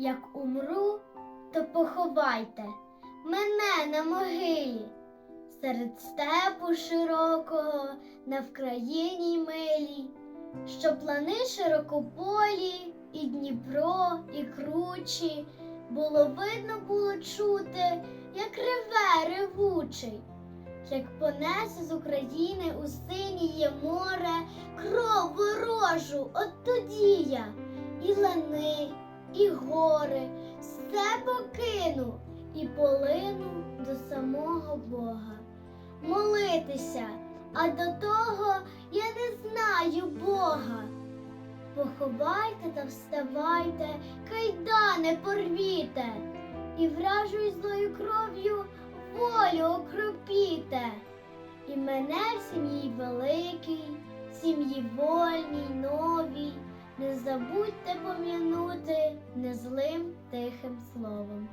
Як умру, то поховайте мене на могилі, серед степу широкого на Вкраїні милій, що плани широкополі, і Дніпро, і кручі, було видно було чути, як реве ревучий, як понесе з України у синіє море кров ворожу, от тоді я і лани, і гори, все покину і полину до самого Бога. Молитися, а до того я не знаю Бога. Поховайте та вставайте, кайдани порвіте, і вражою злою кров'ю волю окропіте. І мене в сім'ї великій, в сім'ї вольній, новій, не забудьте помінути незлим тихим словом.